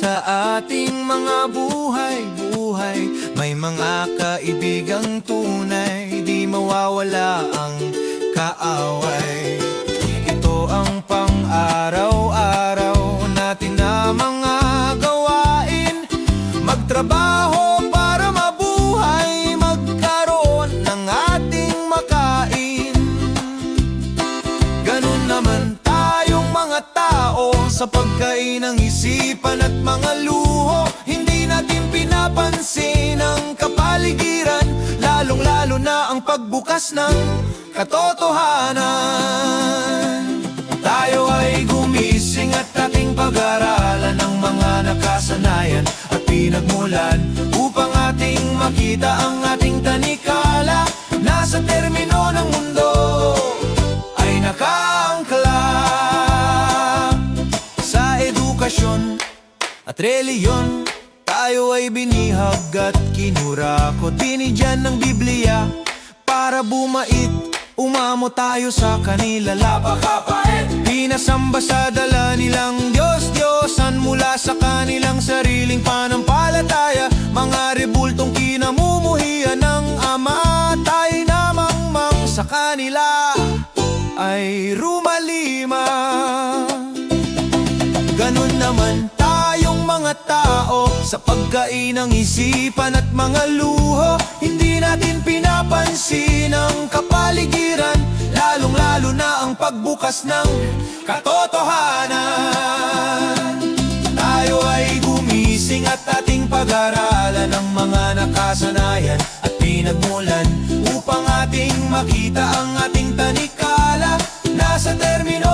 sa ating mga buhay Buhay, may mga kaibigang tunay Di mawawala ang kaaway Sa pagkain ng isipan at mga luho. Hindi natin pinapansin ang kapaligiran Lalong-lalo na ang pagbukas ng katotohanan. Tayo ay gumising at ating pag-aralan Ang mga nakasanayan at pinagmulan Upang ating makita ang ating tanikala. Nasa termino ng mundo at reliyon Tayo ay binihag at kinurakot Binigyan ng Biblia para bumait Umamo tayo sa kanila. Lapakapait Pinasamba sa dala nilang Diyos Diyosan mula sa kanilang sariling panampalataya. Mga rebultong kinamumuhian ng Ama Tayo namang mang sa kanila ay rumalima. Ganun naman mga tao Sa pagkain ng isipan at mga luho. Hindi natin pinapansin ang kapaligiran Lalong-lalo na ang pagbukas ng katotohanan. Tayo ay gumising at ating pag-aralan Ang mga nakasanayan at pinagmulan Upang ating makita ang ating tanikala. Nasa termino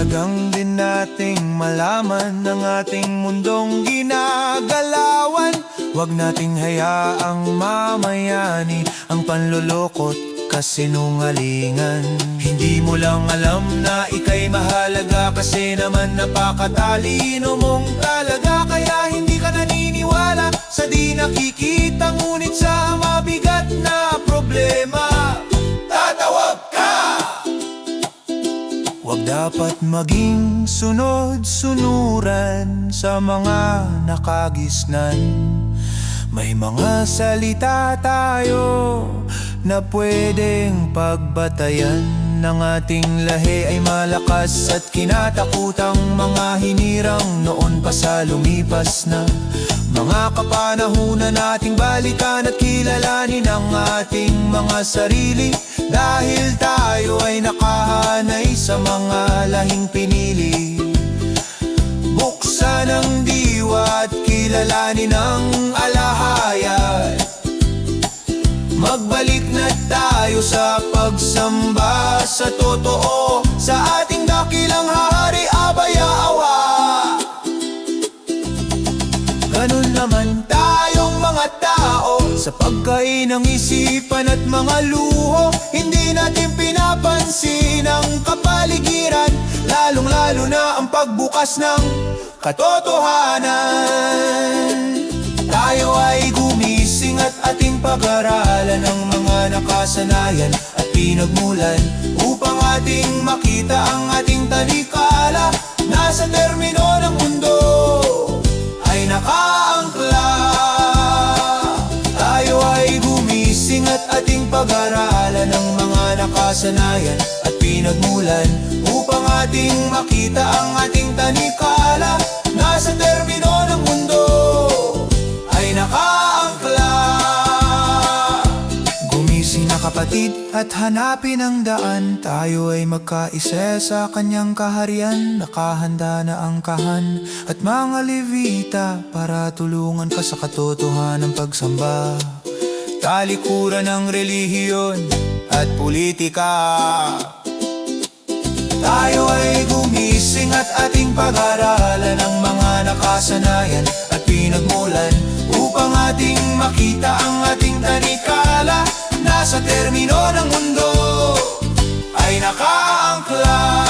Mahalagang din nating malaman ng ating mundong ginagalawan. Huwag nating hayaang mamayani ang panlulokot kasinungalingan. Hindi mo lang alam na ikay mahalaga kasi naman napakatalino mong talaga. Kaya hindi ka naniniwala sa di nakikita. Ngunit sa mabigat na problema dapat maging sunod-sunuran sa mga nakagisnan. May mga salita tayo na pwedeng pagbatayan. Ng ating lahi ay malakas at kinatakutang mga hinirang noon pa sa lumipas na Mga kapanahunan nating balikan at kilalanin ang ating mga sarili. Dahil tayo ay nakahanay sa mga lahing pinili. Buksan ang diwa at kilalanin ang alahayat Magbalik na tayo sa pagsamba sa totoo Sa ating Sa pagkain ng isipan at mga luho Hindi natin pinapansin ang kapaligiran Lalong-lalo na ang pagbukas ng katotohanan. Tayo ay gumising at ating pag-aralan Ang mga nakasanayan at pinagmulan Upang ating makita ang ating tanikala pag-aralan Ang mga nakasanayan at pinagmulan Upang ating makita ang ating tanikala. Nasa termino ng mundo ay nakaangkla. Gumising na kapatid at hanapin ang daan. Tayo ay magkaisa sa kanyang kaharian. Nakahanda na ang kahan at mga levita Para tulungan ka sa katotohanan ng pagsamba Talikuran ng relihiyon at politika. Tayo ay gumising at ating pag-aralan Ang mga nakasanayan at pinagmulan Upang ating makita ang ating tanikala. Nasa termino ng mundo ay nakaangkla.